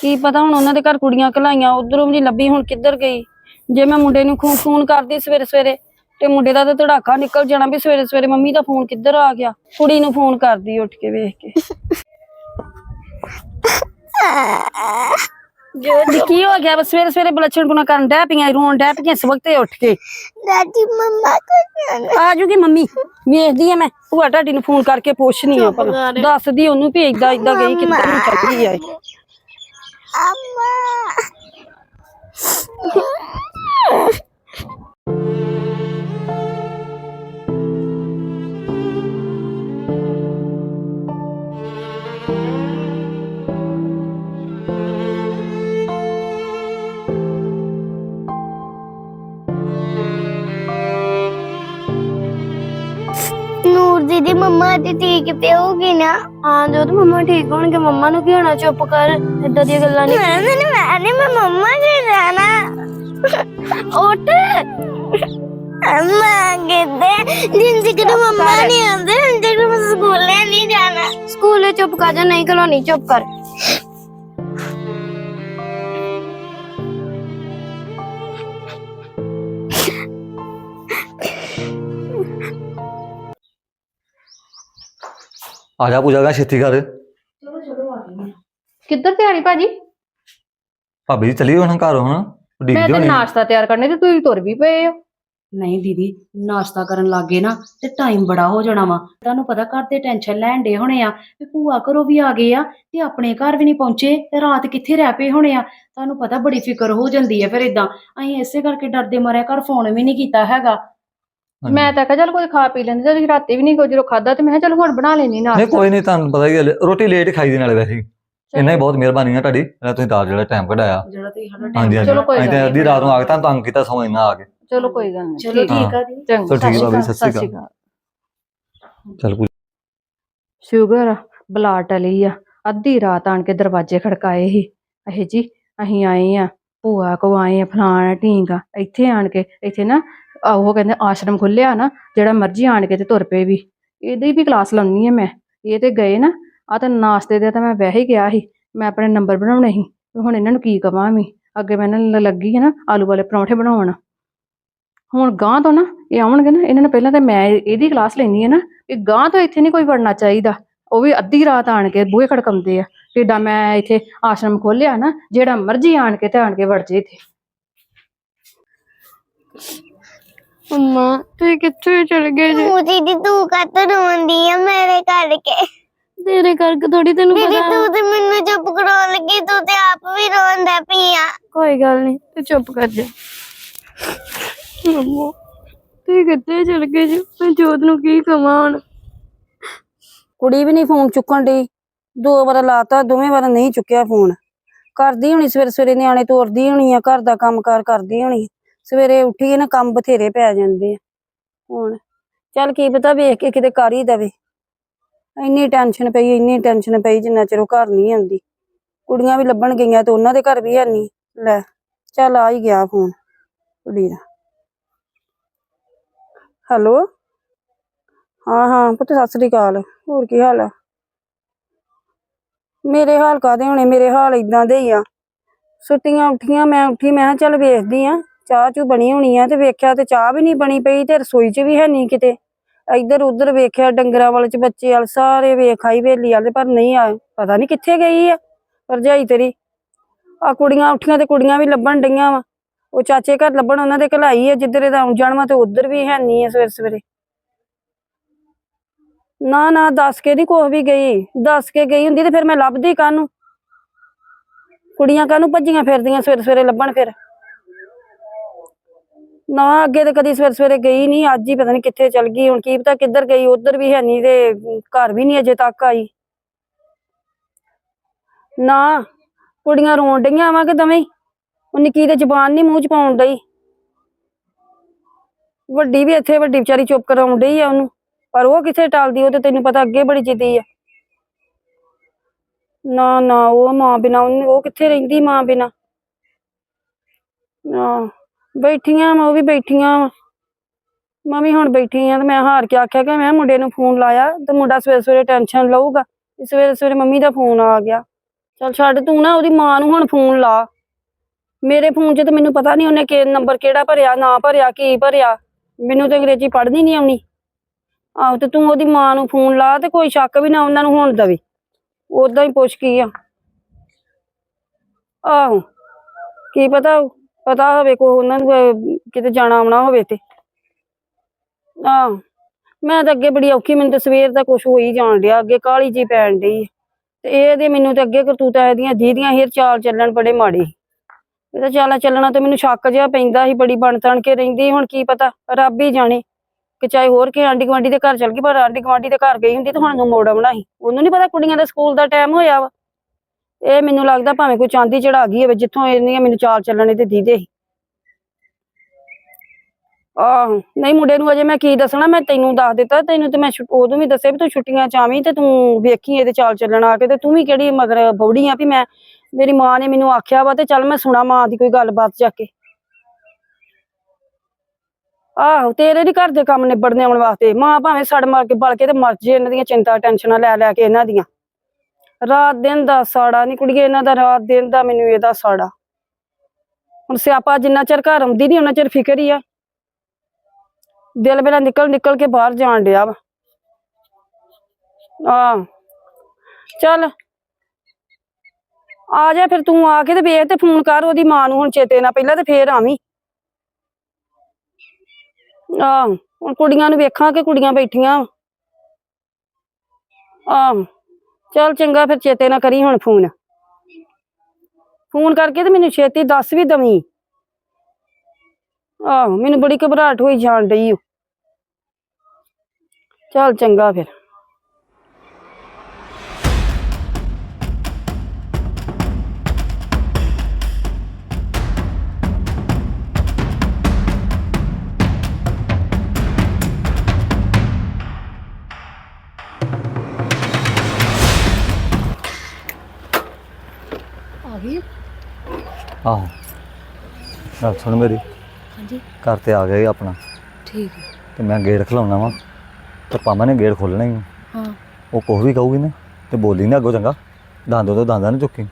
ਕੀ ਪਤਾ ਹੁਣ ਉਹਨਾਂ ਦੇ ਘਰ ਕੁੜੀਆਂ ਘਲਾਈਆਂ, ਉਧਰੋਂ ਵੀ ਨਹੀਂ ਲੱਭੀ, ਹੁਣ ਕਿੱਧਰ ਗਈ? ਜੇ ਮੈਂ ਮੁੰਡੇ ਨੂੰ ਖੂਨ ਫੋਨ ਕਰਦੀ ਸਵੇਰੇ ਸਵੇਰੇ, ਤੇ ਮੁੰਡੇ ਦਾ ਤਾਂ ਧੜਾਕਾ ਨਿਕਲ ਜਾਣਾ ਵੀ ਸਵੇਰੇ ਸਵੇਰੇ ਮੰਮੀ ਦਾ ਫੋਨ ਕਿੱਧਰ ਆ ਗਿਆ? ਕੁੜੀ ਨੂੰ ਫੋਨ ਕਰਦੀ ਉੱਠ ਕੇ ਵੇਖ ਕੇ। ਕੀ ਹੋ ਗਿਆ ਬਸ ਸਵੇਰੇ ਸਵੇਰੇ ਬਲਛਣ ਪੁਣਾ ਕਰਨ ਡੈ ਪਈਆਂ ਰੋਣ ਡੈ ਪਈਆਂ ਇਸ ਵਕਤ ਉੱਠ ਕੇ। ਦਾਦੀ ਮੰਮਾ ਕੋ ਜਾਣਾ। ਆ ਜੂਗੀ ਮੰਮੀ ਵੇਖਦੀ ਆ ਮੈਂ। ਭੂਆ ਢਾਡੀ ਨੂੰ ਫੋਨ ਕਰਕੇ ਪੁੱਛਣੀ ਆ ਭਲਾ ਦੱਸਦੀ ਉਹਨੂੰ ਵੀ ਏਦਾਂ ਏਦਾਂ ਗਈ ਕਿੱਧਰ ਨੂੰ ਚੱਲ ਗਈ ਆ ਇਹ। ਅੰਮਾ। ਦੀਦੀ ਮੰਮਾ ਤੇ ਠੀਕ ਤੇ ਹੋਗੀ ਨਾ? ਹਾਂ ਜੋਤ ਮੰਮਾ ਠੀਕ ਹੋਣਗੇ। ਮੰਮਾ ਨੂੰ ਕੀ ਹੋਣਾ? ਚੁੱਪ ਕਰ। ਇਦਾਂ ਦੀਆਂ ਗੱਲਾਂ ਨਹੀਂ ਮੈਂ ਨਹੀਂ ਮੈਂ ਨਹੀਂ ਮੈਂ ਮੰਮਾ ਦੇ ਜਾਣਾ। ਉੱਠ। ਅੰਮਾ ਕਿਤੇ ਜਿੰਦੇ ਕਿ ਮੰਮਾ ਨਹੀਂ ਆਉਂਦੇ ਹੁੰਦੇ ਕਿ ਸਕੂਲ ਨਹੀਂ ਜਾਣਾ। ਸਕੂਲ ਚੁੱਪ ਕਰ ਜਾ ਨਹੀਂ ਕਲੋਨੀ ਚੁੱਪ ਕਰ। ਆ ਜਾ ਪੂਜਾ ਗਾ ਛੇਤੀ ਕਰ ਚਲੋ ਚਲੋ ਆ ਗਈ ਕਿੱਧਰ ਤਿਆਰੀ ਭਾਜੀ? ਭਾਬੀ ਜੀ ਚੱਲੀਏ ਹੁਣ ਘਰ ਹੁਣ। ਮੈਂ ਤੇ ਨਾਸ਼ਤਾ ਤਿਆਰ ਕਰਨੇ ਤੇ ਤੁਸੀਂ ਤੁਰ ਵੀ ਪਏ ਹੋ। ਨਹੀਂ ਦੀਦੀ ਨਾਸ਼ਤਾ ਕਰਨ ਲੱਗੇ ਨਾ ਤੇ ਟਾਈਮ ਬੜਾ ਹੋ ਜਾਣਾ ਵਾ। ਤੁਹਾਨੂੰ ਪਤਾ ਘਰ ਦੇ ਟੈਨਸ਼ਨ ਲੈਣ ਦੇ ਹੋਣੇ ਆ ਤੇ ਭੂਆ ਘਰੋਂ ਵੀ ਆ ਗਏ ਆ ਤੇ ਆਪਣੇ ਘਰ ਵੀ ਨਹੀਂ ਪਹੁੰਚੇ ਤੇ ਰਾਤ ਕਿੱਥੇ ਰਹਿ ਪਏ ਹੋਣੇ ਆ। ਤੁਹਾਨੂੰ ਪਤਾ ਬੜੀ ਫਿਕਰ ਹੋ ਜਾਂਦੀ ਹੈ ਫਿਰ ਇਦਾਂ ਅਸੀਂ ਇਸੇ ਕਰਕੇ ਡਰਦੇ ਮਾਰਿਆ ਘਰ ਫੋਨ ਵੀ ਨਹੀਂ ਕੀਤਾ ਹੈਗਾ। ਮੈਂ ਤਾਂ ਕਿਹਾ ਚੱਲ ਕੋਈ ਖਾ ਪੀ ਲੈਂਦੇ ਤੇ ਰਾਤੀ ਵੀ ਨਹੀਂ ਕੋਈ ਜਦੋਂ ਖਾਦਾ ਤੇ ਮੈਂ ਕਿਹਾ ਚੱਲ ਹੁਣ ਬਣਾ ਲੈਣੀ ਨਹੀਂ ਨਾਸ਼ਤਾ ਕੋਈ ਨਹੀਂ ਤੁਹਾਨੂੰ ਪਤਾ ਹੀ ਹੈ ਰੋਟੀ ਲੇਟ ਹੀ ਖਾਈ ਦੀ ਨਾਲੇ ਵੈਸੇ। ਹੀ। ਇੰਨਾ ਹੀ ਬਹੁਤ ਮਿਹਰਬਾਨੀ ਆ ਤੁਹਾਡੀ ਜਿਹੜਾ ਤੁਸੀਂ ਦਾਲ ਜਿਹੜਾ ਟਾਈਮ ਕਢਾਇਆ। ਜਿਹੜਾ ਤੁਸੀਂ ਸਾਡਾ ਹਾਂਜੀ ਹਾਂਜੀ। ਚਲੋ ਕੋਈ ਗੱਲ ਤਾਂ ਨੀ। ਅੱਧੀ ਰਾਤ ਨੂੰ ਆ ਕੇ ਤੁਹਾਨੂੰ ਤੰਗ ਕੀਤਾ ਸਮਾਂ ਇੰਨਾ ਆ ਕੇ। ਚਲੋ ਕੋਈ ਗੱਲ ਨਹੀਂ। ਚਲੋ ਠੀਕ ਆ। ਜੀ। ਚੰਗਾ। ਚਲੋ ਠੀਕ ਆ ਭਾਬੀ, ਸਤਿ ਸ਼੍ਰੀ ਅਕਾਲ। ਚੱਲ ਸ਼ੂਗਰ ਆ, ਬਲਾ ਟਲੀ ਆ। ਅੱਧੀ ਰਾਤ ਆਣ ਕੇ ਦਰਵਾਜ਼ੇ ਖੜਕਾਏ ਸੀ। ਇਹ ਜੀ ਅਸੀਂ ਆਏ ਆ ਭੂਆ ਕੋ ਆਏ ਆ ਫਲਾਣਾ ਢੀਂਗਾ ਇੱਥੇ ਆਣ ਕੇ ਇੱਥੇ ਨਾ ਆ ਉਹ ਕਹਿੰਦੇ ਆਸ਼ਰਮ ਖੁੱਲਿਆ ਨਾ, ਜਿਹੜਾ ਮਰਜ਼ੀ ਆਣ ਕੇ ਤੇ ਤੁਰ ਪਏ ਵੀ। ਇਹਦੀ ਵੀ ਕਲਾਸ ਲਾਉਣੀ ਆ ਮੈਂ। ਇਹ ਤੇ ਗਏ ਨਾ ਆ ਤਾਂ ਨਾਸ਼ਤੇ ਦੇ ਤਾਂ ਮੈਂ ਵੈਸੇ ਹੀ ਗਿਆ ਸੀ, ਮੈਂ ਆਪਣੇ ਨੰਬਰ ਬਣਾਉਣੇ ਸੀ ਹੁਣ ਇਹਨਾਂ ਨੂੰ ਕੀ ਕਵਾਂ ਵੀ? ਅੱਗੇ ਮੈਂ ਇਹਨਾਂ ਨੂੰ ਲੱਗੀ ਹੈ ਨਾ, ਆਲੂ ਵਾਲੇ ਪਰੌਂਠੇ ਬਣਾਉਣ। ਹੁਣ ਗਾਂ ਤੋਂ ਨਾ, ਇਹ ਆਉਣਗੇ ਨਾ, ਇਹਨਾਂ ਨੂੰ ਪਹਿਲਾਂ ਤਾਂ ਮੈਂ ਇਹਦੀ ਕਲਾਸ ਲੈਣੀ ਹੈ ਨਾ, ਵੀ ਗਾਂ ਤੋਂ ਇੱਥੇ ਨਹੀਂ ਕੋਈ ਵੜਨਾ ਚਾਹੀਦਾ। ਉਹ ਵੀ ਅੱਧੀ ਰਾਤ ਆਣ ਕੇ ਬੂਹੇ ਖੜਕਾਉਂਦੇ ਆ ਕਿੱਦਾਂ ਮੈਂ ਇੱਥੇ ਆਸ਼ਰਮ ਖੋਲਿਆ ਨਾ, ਜਿਹੜਾ ਮਰਜ਼ੀ ਆਣ ਕੇ ਤੇ ਆਣ ਕੇ ਵੜ ਜੇ ਇੱਥੇ। ਮੰਮਾ ਤੂੰ ਕਿੱਥੇ ਚਲ ਗਏ ਜੀ? ਦੀਦੀ ਤੂੰ ਕੱਤ ਰੋਂਦੀ ਆ ਮੇਰੇ ਕਰਕੇ? ਤੇਰੇ ਕਰਕੇ ਥੋੜੀ ਤੈਨੂੰ ਪਤਾ। ਦੀਦੀ ਤੂੰ ਤੇ ਮੈਨੂੰ ਚੁੱਪ ਕਰਾਉਣ ਲੱਗੀ ਤੂੰ ਤੇ ਆਪ ਵੀ ਰੋਂਦਾ ਪਈ ਆ। ਕੋਈ ਗੱਲ ਨਹੀਂ ਤੂੰ ਚੁੱਪ ਕਰ ਜਾ। ਮੰਮਾ ਤੂੰ ਕਿੱਥੇ ਚਲ ਗਏ ਜੀ? ਮੈਂ ਜੋਤ ਨੂੰ ਕੀ ਕਵਾਂ ਹੁਣ? ਕੁੜੀ ਵੀ ਨਹੀਂ ਫੋਨ ਚੁੱਕਣ ਡਈ। ਦੋ ਵਾਰ ਲਾਤਾ ਦੋਵੇਂ ਵਾਰ ਨਹੀਂ ਚੁੱਕਿਆ ਫੋਨ। ਕਰਦੀ ਹੋਣੀ ਸਵੇਰੇ ਸਵੇਰੇ ਨਿਆਣੇ ਤੋਰਦੀ ਹੋਣੀ ਆ ਘਰ ਦਾ ਕੰਮਕਾਰ ਕਰਦੀ ਹੋਣੀ ਸਵੇਰੇ ਉੱਠੀ ਨਾ, ਕੰਮ ਬਥੇਰੇ ਪੈ ਜਾਂਦੇ ਆ। ਹੁਣ ਚੱਲ ਕੀ ਪਤਾ ਵੇਖ ਕੇ ਕਿਤੇ ਕਰ ਹੀ ਦਵੇ। ਇੰਨੀ ਟੈਨਸ਼ਨ ਪਈ, ਇੰਨੀ ਟੈਨਸ਼ਨ ਪਈ, ਜਿੰਨਾ ਚਿਰ ਉਹ ਘਰ ਨਹੀਂ ਆਉਂਦੀ। ਕੁੜੀਆਂ ਵੀ ਲੱਭਣ ਗਈਆਂ ਤੇ ਉਹਨਾਂ ਦੇ ਘਰ ਵੀ ਹੈ ਨਹੀਂ। ਲੈ, ਚੱਲ ਆ ਹੀ ਗਿਆ ਫੋਨ ਕੁੜੀ ਦਾ। ਹੈਲੋ ਹਾਂ ਹਾਂ, ਪੁੱਤ, ਸਤਿ ਸ੍ਰੀ ਅਕਾਲ। ਹੋਰ ਕੀ ਹਾਲ ਆ? ਮੇਰੇ ਹਾਲ ਕਾਦੇ ਹੋਣੇ? ਮੇਰੇ ਹਾਲ ਇਦਾਂ ਦੇ ਹੀ ਆ। ਸੁੱਤੀਆਂ ਉੱਠੀਆਂ, ਮੈਂ ਉੱਠੀ, ਮੈਂ ਕਿਹਾ ਚੱਲ ਵੇਖਦੀ ਆ। ਚਾਹ ਚੂ ਬਣੀ ਹੋਣੀ ਆ ਤੇ ਵੇਖਿਆ ਤੇ ਚਾਹ ਵੀ ਨਹੀਂ ਬਣੀ ਪਈ ਤੇ ਰਸੋਈ 'ਚ ਵੀ ਹੈ ਨਹੀਂ ਕਿਤੇ। ਇੱਧਰ ਉੱਧਰ ਵੇਖਿਆ ਡੰਗਰਾਂ ਵਾਲੇ ਚ ਬੱਚੇ ਵਾਲ ਸਾਰੇ ਵੇਖ ਆਈ ਵੇਲੀ ਵਾਲੇ, ਪਰ ਨਹੀਂ ਆ, ਪਤਾ ਨਹੀਂ ਕਿੱਥੇ ਗਈ ਆ ਭਰਜਾਈ ਤੇਰੀ। ਆ ਕੁੜੀਆਂ ਉੱਠੀਆਂ ਤੇ ਕੁੜੀਆਂ ਵੀ ਲੱਭਣ ਡਈਆਂ ਵਾ। ਉਹ ਚਾਚੇ ਘਰ ਲੱਭਣ ਉਹਨਾਂ ਦੇ ਘਲਾਈ ਆ, ਜਿੱਧਰ ਇਹਦਾ ਆਉਣ ਜਾਣ ਵਾ ਤੇ ਉੱਧਰ ਵੀ ਹੈ ਨਹੀਂ ਆ ਸਵੇਰੇ ਸਵੇਰੇ। ਨਾ ਨਾ, ਦੱਸ ਕੇ ਨਹੀਂ ਕੁਛ ਵੀ ਗਈ। ਦੱਸ ਕੇ ਗਈ ਹੁੰਦੀ ਤੇ ਫਿਰ ਮੈਂ ਲੱਭਦੀ ਕਾਹਨੂੰ? ਕੁੜੀਆਂ ਕਾਹਨੂੰ ਭੱਜੀਆਂ ਫਿਰਦੀਆਂ ਸਵੇਰੇ ਸਵੇਰੇ ਲੱਭਣ ਫਿਰ? ਨਾ, ਅੱਗੇ ਤੇ ਕਦੀ ਸਵੇਰੇ ਸਵੇਰੇ ਗਈ ਨਹੀਂ ਅੱਜ ਹੀ ਪਤਾ ਨਹੀਂ ਕਿੱਥੇ ਚਲ ਗਈ, ਹੁਣ ਕੀ ਪਤਾ ਕਿੱਧਰ ਗਈ, ਉਧਰ ਵੀ ਹੈ ਨਹੀਂ ਤੇ ਘਰ ਵੀ ਨਹੀਂ ਅਜੇ ਤੱਕ ਆਈ। ਨਾ, ਕੁੜੀਆਂ ਰੋਣ ਡਈਆਂ ਵਾ ਕਿ ਦਵੇਂ? ਉਹ ਨਿੱਕੀ ਤੇ ਜ਼ਬਾਨ ਨਹੀਂ ਮੂੰਹ ਚ ਪਾਉਣ ਡਈ। ਵੱਡੀ ਵੀ ਇੱਥੇ, ਵੱਡੀ ਵਿਚਾਰੀ ਚੁੱਪ ਕਰਾਉਣ ਡਈ ਆ ਉਹਨੂੰ। ਪਰ ਉਹ ਕਿੱਥੇ ਟਾਲਦੀ, ਉਹ ਤੇ ਤੈਨੂੰ ਪਤਾ ਅੱਗੇ ਬੜੀ ਜਿੱਦੀ ਆ। ਨਾ ਨਾ, ਉਹ ਮਾਂ ਬਿਨਾ, ਉਹ ਕਿੱਥੇ ਰਹਿੰਦੀ ਮਾਂ ਬਿਨਾ? ਆ ਬੈਠੀਆਂ ਮੈਂ ਉਹ ਵੀ ਬੈਠੀਆਂ ਵਾਂ। ਮੈਂ ਵੀ ਹੁਣ ਬੈਠੀ ਆ ਤੇ ਮੈਂ ਹਾਰ ਕੇ ਆਖਿਆ ਕਿ ਮੈਂ ਮੁੰਡੇ ਨੂੰ ਫੋਨ ਲਾਇਆ ਤੇ ਮੁੰਡਾ ਸਵੇਰੇ ਸਵੇਰੇ ਟੈਨਸ਼ਨ ਲਊਗਾ। ਤੇ ਸਵੇਰੇ ਸਵੇਰੇ ਮੰਮੀ ਦਾ ਫੋਨ ਆ ਗਿਆ। ਚਲ ਛੱਡ ਤੂੰ ਨਾ, ਉਹਦੀ ਮਾਂ ਨੂੰ ਹੁਣ ਫੋਨ ਲਾ। ਮੇਰੇ ਫੋਨ 'ਚ ਤੇ ਮੈਨੂੰ ਪਤਾ ਨਹੀਂ ਉਹਨੇ ਕਿ ਨੰਬਰ ਕਿਹੜਾ ਭਰਿਆ, ਨਾ ਭਰਿਆ, ਕੀ ਭਰਿਆ। ਮੈਨੂੰ ਤੇ ਅੰਗਰੇਜ਼ੀ ਪੜ੍ਹਨੀ ਨਹੀਂ ਆਉਣੀ ਆਹੋ ਤੇ ਤੂੰ ਉਹਦੀ ਮਾਂ ਨੂੰ ਫੋਨ ਲਾ ਤੇ ਕੋਈ ਸ਼ੱਕ ਵੀ ਨਾ ਉਹਨਾਂ ਨੂੰ ਹੋਣ ਦਵੇ। ਉਦਾਂ ਹੀ ਪੁੱਛ ਕੀ ਆ। ਆਹੋ, ਕੀ ਪਤਾ ਪਤਾ ਹੋਵੇ ਕੋ ਉਹਨਾਂ ਨੂੰ ਕਿਤੇ ਜਾਣਾ ਆਉਣਾ ਹੋਵੇ ਤੇ। ਆਹੋ, ਮੈਂ ਤਾਂ ਅੱਗੇ ਬੜੀ ਔਖੀ, ਮੈਨੂੰ ਤਾਂ ਸਵੇਰ ਦਾ ਕੁਝ ਹੋ ਹੀ ਜਾਣ ਡਿਆ, ਅੱਗੇ ਕਾਲੀ ਜੀ ਪੈਣ ਡਈ ਆ। ਤੇ ਇਹਦੇ ਮੈਨੂੰ ਤਾਂ ਅੱਗੇ ਕਰਤੂਤਾਂ ਇਹਦੀਆਂ ਜਿਹਦੀਆਂ ਹੀਰ ਚਾਲ ਚੱਲਣ ਬੜੇ ਮਾੜੇ ਇਹ ਤਾਂ ਚਾਲਾਂ ਚੱਲਣਾ ਤੇ ਮੈਨੂੰ ਸ਼ੱਕ ਜਿਹਾ ਪੈਂਦਾ ਸੀ, ਬੜੀ ਬਣ ਤਣ ਕੇ ਰਹਿੰਦੀ ਹੁਣ ਕੀ ਪਤਾ, ਰੱਬ ਹੀ ਜਾਣੇ। ਕਿ ਚਾਹੇ ਹੋਰ ਕਿ ਆਂਢੀ ਗੁਆਂਢੀ ਦੇ ਘਰ ਚੱਲ ਗਈ, ਪਰ ਆਂਢੀ ਗੁਆਂਢੀ ਦੇ ਘਰ ਗਈ ਹੁੰਦੀ ਤਾਂ ਹੁਣ ਨੂੰ ਮੋੜ ਆਉਣਾ ਸੀ। ਉਹਨੂੰ ਨਹੀਂ ਪਤਾ ਕੁੜੀਆਂ ਦਾ ਸਕੂਲ ਦਾ ਟਾਈਮ ਹੋਇਆ ਵਾ। ਇਹ ਮੈਨੂੰ ਲੱਗਦਾ ਭਾਵੇਂ ਕੋਈ ਚਾਂਦੀ ਚੜਾ ਗਈ ਹੋਵੇ, ਜਿੱਥੋਂ ਇਹਨੀਆਂ ਮੈਨੂੰ ਚਾਲ ਚੱਲਣੇ ਤੇ ਦੀਦੇ ਸੀ। ਆਹੋ, ਨਹੀਂ ਮੁੰਡੇ ਨੂੰ ਅਜੇ ਮੈਂ ਕੀ ਦੱਸਣਾ, ਮੈਂ ਤੈਨੂੰ ਦੱਸ ਦਿੱਤਾ, ਤੈਨੂੰ ਤੇ ਮੈਂ ਛੁ- ਉਦੋਂ ਵੀ ਦੱਸਿਆ ਵੀ ਤੂੰ ਛੁੱਟੀਆਂ ਚ ਆਵੀਂ ਤੇ ਤੂੰ ਵੇਖੀ ਇਹਦੇ ਚਾਲ ਚੱਲਣ ਆ ਕੇ ਤੇ ਤੂੰ ਵੀ ਕਿਹੜੀ ਮਗਰ ਬੌੜੀ ਆ ਵੀ ਮੈਂ, ਮੇਰੀ ਮਾਂ ਨੇ ਮੈਨੂੰ ਆਖਿਆ ਵਾ ਤੇ ਚੱਲ ਮੈਂ ਸੁਣਾ ਮਾਂ ਦੀ ਕੋਈ ਗੱਲਬਾਤ ਜਾ ਕੇ। ਆਹੋ ਤੇਰੇ ਨਹੀਂ ਘਰ ਦੇ ਕੰਮ ਨਿਬੜਨੇ ਆਉਣ ਵਾਸਤੇ, ਮਾਂ ਭਾਵੇਂ ਸੜ ਮਾਰ ਕੇ ਬਲ ਕੇ ਤੇ ਮਰ ਜੇ, ਇਹਨਾਂ ਦੀਆਂ ਚਿੰਤਾ ਟੈਨਸ਼ਨਾਂ ਲੈ ਲੈ ਕੇ ਇਹਨਾਂ ਦੀਆਂ। ਰਾਤ ਦਿਨ ਦਾ ਸਾੜਾ ਨਹੀਂ ਕੁੜੀਏ, ਇਹਨਾਂ ਦਾ ਰਾਤ ਦਿਨ ਦਾ ਮੈਨੂੰ ਇਹਦਾ ਸਾੜਾ। ਹੁਣ ਸਿਆਪਾ ਜਿੰਨਾ ਚਿਰ ਘਰ ਆਉਂਦੀ ਨਹੀਂ ਉਹਨਾਂ ਚਿਰ ਫਿਕਰ ਹੀ ਆ। ਦਿਲ ਮੇਰਾ ਨਿਕਲ ਨਿਕਲ ਕੇ ਬਾਹਰ ਜਾਣ ਡਿਆ ਵਾ। ਆ ਚੱਲ। ਆ ਜਾ ਫਿਰ ਤੂੰ ਆ ਕੇ ਤੇ ਵੇਖ ਤੇ ਫੋਨ ਕਰ, ਉਹਦੀ ਮਾਂ ਨੂੰ ਹੁਣ ਚੇਤੇ ਨਾ ਪਹਿਲਾਂ ਤੇ ਫੇਰ ਆਵੀਂ। ਆ ਹੁਣ ਕੁੜੀਆਂ ਨੂੰ ਵੇਖਾਂ ਕਿ ਕੁੜੀਆਂ ਬੈਠੀਆਂ ਆ ਚੱਲ ਚੰਗਾ, ਫਿਰ ਚੇਤੇ ਨਾ ਕਰੀ ਹੁਣ ਫੋਨ। ਫੋਨ ਕਰਕੇ ਤੇ ਮੈਨੂੰ ਛੇਤੀ ਦੱਸ ਵੀ ਦਵੀਂ। ਆਹੋ, ਮੈਨੂੰ ਬੜੀ ਘਬਰਾਹਟ ਹੋਈ ਜਾਣ ਡਈ ਓ। ਚੱਲ ਚੰਗਾ ਫਿਰ। ਆ ਗਈ ਆਹੋ। ਗੱਲ ਸੁਣ ਮੇਰੀ। ਹਾਂਜੀ। ਘਰ ਤੇ ਆ ਗਿਆ ਈ ਆਪਣਾ। ਠੀਕ ਹੈ। ਤੇ ਮੈਂ ਗੇਟ ਖਲਾਉਣਾ ਵਾ। ਤੇ ਪਾਮਾ ਨੇ ਗੇਟ ਖੋਲਣਾ ਹੀ ਆ। ਹਾਂ। ਉਹ ਕੁਛ ਵੀ ਕਹੂਗੀ ਨਾ ਤੇ ਬੋਲੀ ਨਾ ਅੱਗੋਂ ਚੰਗਾ। ਦੰਦੋਂ ਤੋਂ ਦੰਦਾਂ ਨੂੰ ਚੁੱਕੀ।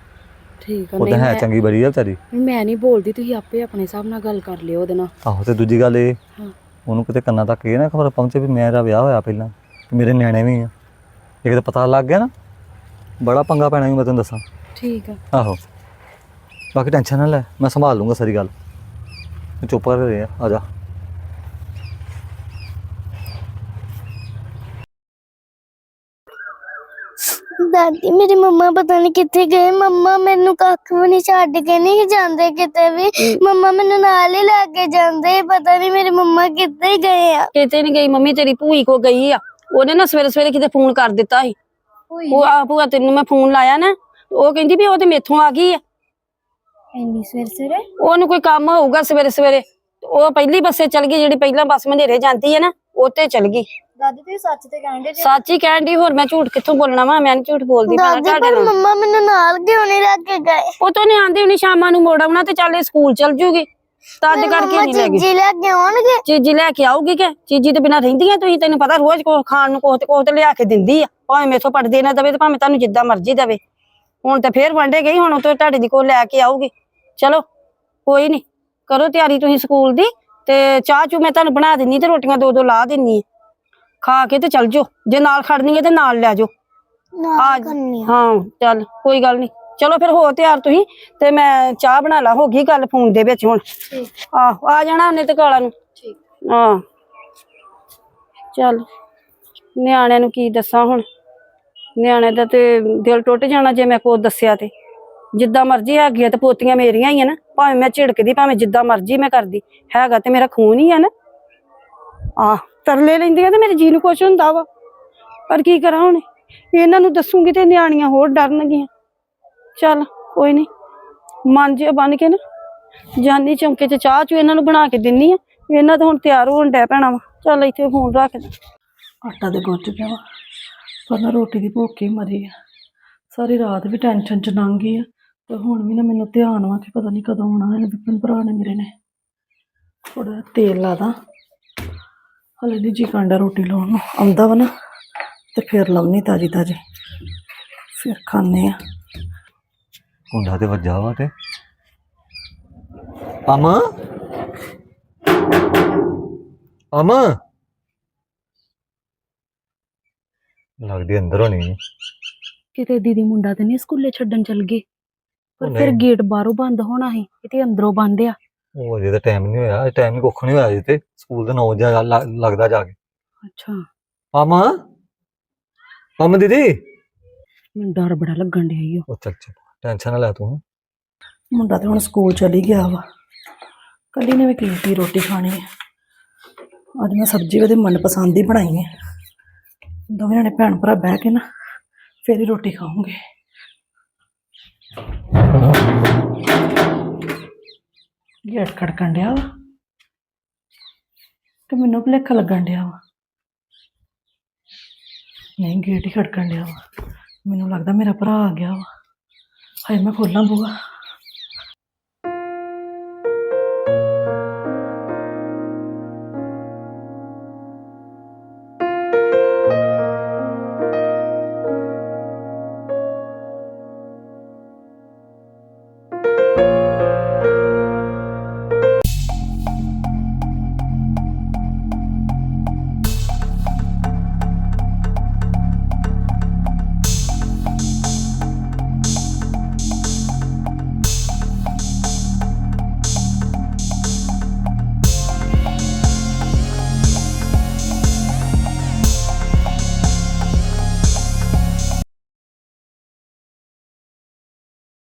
ਠੀਕ ਆ ਉਹ ਤਾਂ ਨਹੀਂ ਹੈ ਮੈਂ- ਚੰਗੀ ਬੜੀ ਆ ਵਿਚਾਰੀ। ਮੈਂ ਨਹੀਂ ਬੋਲਦੀ ਤੁਸੀਂ ਆਪੇ ਆਪਣੇ ਹਿਸਾਬ ਨਾਲ ਗੱਲ ਕਰ ਲਿਓ ਉਹਦੇ ਨਾਲ। ਆਹੋ ਤੇ ਦੂਜੀ ਗੱਲ ਇਹ ਹਾਂ। ਉਹਨੂੰ ਕਿਤੇ ਕੰਨਾਂ ਤੱਕ ਇਹ ਨਾ ਖਬਰ ਪਹੁੰਚੇ ਵੀ ਮੇਰਾ ਵਿਆਹ ਹੋਇਆ ਪਹਿਲਾਂ ਤੇ ਮੇਰੇ ਨਿਆਣੇ ਵੀ ਆ। ਪਤਾ ਲੱਗ ਗਿਆ ਨਾ ਬੜਾ ਪੰਗਾ ਪੈਣਾ ਮੈਂ ਤੈਨੂੰ ਦੱਸਾਂ। ਠੀਕ ਆ। ਆਹੋ। ਬਾਕੀ ਟੈਨਸ਼ਨ ਨਾ ਲੈ ਮੈਂ ਸੰਭਾਲ ਲੂੰਗਾ ਸਾਰੀ ਗੱਲ। ਤੂੰ ਚੁੱਪ ਕਰ ਰਿਹਾ ਆ ਜਾ। ਦਾਦੀ ਮੇਰੀ ਮੰਮਾ ਪਤਾ ਨਹੀਂ ਕਿੱਥੇ ਗਏ। ਮੰਮਾ ਮੈਨੂੰ ਕੱਖ ਵੀ ਨਹੀਂ ਛੱਡ ਕੇ ਨਹੀਂ ਜਾਂਦੇ ਕਿਤੇ ਵੀ। ਮੰਮਾ ਮੈਨੂੰ ਨਾਲ ਹੀ ਲੈ ਕੇ ਜਾਂਦੇ। ਪਤਾ ਨਹੀਂ ਮੇਰੀ ਮੰਮਾ ਕਿੱਥੇ ਗਏ ਆ। ਕਿਤੇ ਨਹੀਂ ਗਈ। ਮੰਮੀ ਤੇਰੀ ਭੂਈ ਕੋ ਗਈ ਆ। ਉਹਨੇ ਨਾ ਸਵੇਰੇ ਸਵੇਰੇ ਕਿਤੇ ਫੋਨ ਕਰ ਦਿੱਤਾ ਸੀ। ਉਹ ਆ ਭੂਆ ਤੈਨੂੰ ਮੈਂ ਫੋਨ ਲਾਇਆ ਨਾ। ਉਹ ਕਹਿੰਦੀ ਵੀ ਉਹ ਤੇ ਮੇਥੋਂ ਆ ਗਈ ਆ। ਇੰਨੀ ਸਵੇਰ ਸਵੇਰੇ? ਉਹਨੂੰ ਕੋਈ ਕੰਮ ਹੋਊਗਾ ਸਵੇਰੇ ਸਵੇਰੇ। ਉਹ ਪਹਿਲੀ ਬੱਸੇ ਚਲ ਗਈ ਜਿਹੜੀ ਪਹਿਲਾਂ ਬੱਸ ਮਨੇਰੇ ਜਾਂਦੀ ਹੈ ਨਾ ਉਹ ਤੇ ਚਲ ਗਈ। ਦਾਦੀ ਤੁਸੀਂ ਸੱਚ ਤੇ ਕਹਿੰਦੇ ਸੱਚ ਹੀ ਕਹਿਣ ਦੀ ਹੋਰ ਮੈਂ ਝੂਠ ਕਿੱਥੋਂ ਬੋਲਣਾ ਵਾ? ਮੈਂ ਨੀ ਝੂਠ ਬੋਲਦੀ ਮੈਂ ਦਾਦੀ ਤੁਹਾਡੇ ਪਰ ਨਾਲ। ਮੰਮਾ ਮੈਨੂੰ ਨਾਲ ਕਿਉਂ ਨਹੀਂ ਲੈ ਕੇ ਗਏ? ਉਹ ਤੋਂ ਨਹੀਂ ਆਂਦੀ ਹੁਣੀ ਸ਼ਾਮਾਂ ਨੂੰ ਮੋੜ ਆਉਣਾ ਤੇ ਚੱਲ ਇਹ ਸਕੂਲ ਚਲ ਜੂਗੀ। ਤਦ ਕਰਕੇ ਨਹੀਂ ਲੈ ਗਈ। ਜੀਜੀ ਲੈ ਕੇ ਆਉਣਗੇ? ਚੀਜੀ ਲੈ ਕੇ ਆਊਗੀ ਕਿ? ਚੀਜੀ ਤੇ ਬਿਨਾਂ ਰਹਿੰਦੀਆਂ ਤੁਸੀਂ ਤੈਨੂੰ ਪਤਾ ਰੋਜ਼ ਕੋ ਖਾਣ ਨੂੰ ਕੋਹ ਤੇ ਕੋਹ ਤੇ ਲਿਆ ਕੇ ਦਿੰਦੀ ਆ। ਭਾਵੇਂ ਮੇਥੋਂ ਪੜਦੇ ਨਾ ਦਵੇ ਤੇ ਭਾਵੇਂ ਤੁਹਾਨੂੰ ਜਿੱਦਾਂ ਮਰਜ਼ੀ ਦਵੇ। ਹੁਣ ਤੇ ਫੇਰ ਵੰਡੇ ਗਈ ਹੁਣ ਉਹ ਤੋਂ ਤੁਹਾਡੇ ਦੀ ਕੋਲ ਲੈ ਕੇ ਆਊਗੀ। ਚਲੋ ਕੋਈ ਨਹੀਂ ਕਰੋ ਤਿਆਰੀ ਤੁਸੀਂ ਸਕੂਲ ਦੀ ਤੇ ਚਾਹ ਚੂ ਮੈਂ ਤੁਹਾਨੂੰ ਬਣਾ ਦਿੰਨੀ ਤੇ ਰੋਟੀਆਂ ਦੋ ਦੋ ਲਾ ਦਿੰਨੀ ਖਾ ਕੇ ਤੇ ਚੱਲ ਜਾਓ ਜੇ ਨਾਲ ਖੜਨੀ ਹੈ ਤੇ ਨਾਲ ਲੈ ਜਾਓ। ਨਾਲ ਕਰਨੀ ਹਾਂ ਚੱਲ ਕੋਈ ਗੱਲ ਨਹੀਂ ਚਲੋ ਫਿਰ ਹੋ ਤਿਆਰ ਤੁਸੀਂ ਤੇ ਮੈਂ ਚਾਹ ਬਣਾ ਲਾ ਹੋ ਗਈ ਗੱਲ ਫੋਨ ਦੇ ਵਿੱਚ ਹੁਣ। ਆਹੋ ਆ ਜਾਣਾ ਉਹਨੇ ਤੇ ਕਾਲਾ ਨੂੰ। ਠੀਕ। ਹਾਂ। ਚੱਲ ਨਿਆਣਿਆਂ ਨੂੰ ਕੀ ਦੱਸਾਂ ਹੁਣ। ਨਿਆਣੇ ਦਾ ਤੇ ਦਿਲ ਟੁੱਟ ਜਾਣਾ ਜੇ ਮੈਂ ਕੋ ਦੱਸਿਆ ਤੇ। ਜਿੱਦਾਂ ਮਰਜ਼ੀ ਹੈਗੀ ਆ ਤੇ ਪੋਤੀਆਂ ਮੇਰੀਆਂ ਹੀ ਆ ਨਾ। ਭਾਵੇਂ ਮੈਂ ਝਿੜਕਦੀ, ਭਾਵੇਂ ਜਿੱਦਾਂ ਮਰਜ਼ੀ ਮੈਂ ਕਰਦੀ। ਹੈਗਾ ਤੇ ਮੇਰਾ ਖੂਨ ਹੀ ਆ ਨਾ। ਆ ਤਰਲੇ ਲੈਂਦੀਆਂ ਤੇ ਮੇਰੇ ਜੀ ਨੂੰ ਕੁਛ ਹੁੰਦਾ ਵਾ। ਪਰ ਕੀ ਕਰਾਂ ਹੁਣ? ਇਹਨਾਂ ਨੂੰ ਦੱਸੂਗੀ ਤੇ ਨਿਆਣੀਆਂ ਹੋਰ ਡਰਨਗੀਆਂ। ਚੱਲ, ਕੋਈ ਨਹੀਂ। ਮਨ ਜਿਹਾ ਬਣ ਕੇ ਨਾ। ਜਾਨੀ ਚੌਂਕੇ 'ਚ ਚਾਹ ਚੂ ਇਹਨਾਂ ਨੂੰ ਬਣਾ ਕੇ ਦਿੰਨੀ ਆ। ਇਹਨਾਂ ਤਾਂ ਹੁਣ ਤਿਆਰ ਹੋਣ ਡੈ ਪੈਣਾ ਵਾ। ਚੱਲ ਇੱਥੇ ਫੋਨ ਰੱਖ ਦੇ। ਆਟਾ ਤੇ ਗੁੱਝ ਪਿਆ ਵਾ। ਪਰ ਰੋਟੀ ਦੀ ਭੁੱਖ ਹੀ ਮਰੀ ਆ। ਸਾਰੀ ਰਾਤ ਵੀ ਟੈਨਸ਼ਨ ਚ ਲੰਘ ਗਈ ਆ। ਤੇ ਹੁਣ ਵੀ ਨਾ ਮੈਨੂੰ ਧਿਆਨ ਵਾ ਕਿ ਪਤਾ ਨਹੀਂ ਕਦੋਂ ਆਉਣਾ ਹੈ ਵਿਪਨ ਭਰਾ ਨੇ ਮੇਰੇ ਨੇ। ਥੋੜਾ ਤੇਲ ਲਾ ਦਾਂ। ਹਲੇ ਨਹੀਂ ਜੀ ਕਾਂਡਾ ਰੋਟੀ ਲਾਉਣ ਨੂੰ। ਆਉਂਦਾ ਵਾ ਨਾ ਤੇ ਫਿਰ ਲਾਉਣੀ ਤਾਜੀ ਤਾਜੀ। ਫਿਰ ਖਾਣੇ ਆ। ਹੁੰਦਾ ਤੇ ਵੱਜਾ ਵਾ ਤੇ ਅਮ? ਅਮ? ਲੱਗਦੀ ਅੰਦਰ ਹੋਣੀ। ਕਿਤੇ ਦੀਦੀ ਮੁੰਡਾ ਤੇ ਨਹੀਂ ਸਕੂਲੇ ਛੱਡਣ ਚਲ ਗਏ। ਪਰ ਫਿਰ। ਗੇਟ ਬਾਹਰੋਂ ਬੰਦ ਹੋਣਾ ਸੀ ਕਿਤੇ ਅੰਦਰੋਂ ਬੰਦ ਆ। ਉਹ ਅਜੇ ਤਾਂ ਟਾਈਮ ਨਹੀਂ ਹੋਇਆ ਟਾਈਮ ਹੀ ਕੁੱਖ ਨਹੀਂ ਹੋਇਆ ਅਜੇ ਤੇ। ਸਕੂਲ ਦੇ 9 ਵਜੇ ਲ- ਲੱਗਦਾ ਜਾ ਕੇ। ਅੱਛਾ। ਅਮ ਅਮ ਦੀਦੀ? ਮੈਨੂੰ ਡਰ ਬੜਾ ਲੱਗਣ ਡਿਆ ਈ ਓ। ਉਹ ਚੱਲ ਚੱਲ ਟੈਨਸ਼ਨ ਨਾ ਲੈ ਤੂੰ। ਮੁੰਡਾ ਤੇ ਹੁਣ ਸਕੂਲ ਚਲੀ ਗਿਆ ਵਾ। ਕੱਲੀ ਨੇ ਵੀ ਕੀ ਕੀ ਰੋਟੀ ਖਾਣੀ ਹੈ ਅੱਜ ਮੈਂ ਸਬਜ਼ੀ ਉਹਦੇ ਮਨਪਸੰਦ ਦੀ ਬਣਾਈ ਹੈ ਦੋਵੇਂ ਜਣੇ ਭੈਣ ਭਰਾ ਬਹਿ ਕੇ ਨਾ ਫੇਰ ਹੀ ਰੋਟੀ ਖਾਵਾਂਗੇ ਗੇਟ ਖੜਕਣ ਡਿਆ ਵਾ ਕਿ ਮੈਨੂੰ ਭੁਲੇਖਾ ਲੱਗਣ ਡਿਆ ਵਾ। ਨਹੀਂ ਗੇਟ ਹੀ ਖੜਕਣ ਡਿਆ ਵਾ। ਮੈਨੂੰ ਲੱਗਦਾ ਮੇਰਾ ਭਰਾ ਆ ਗਿਆ ਵਾ। ਹਾਏ, ਮੈਂ ਖੋਲਾਂ ਬੂਆ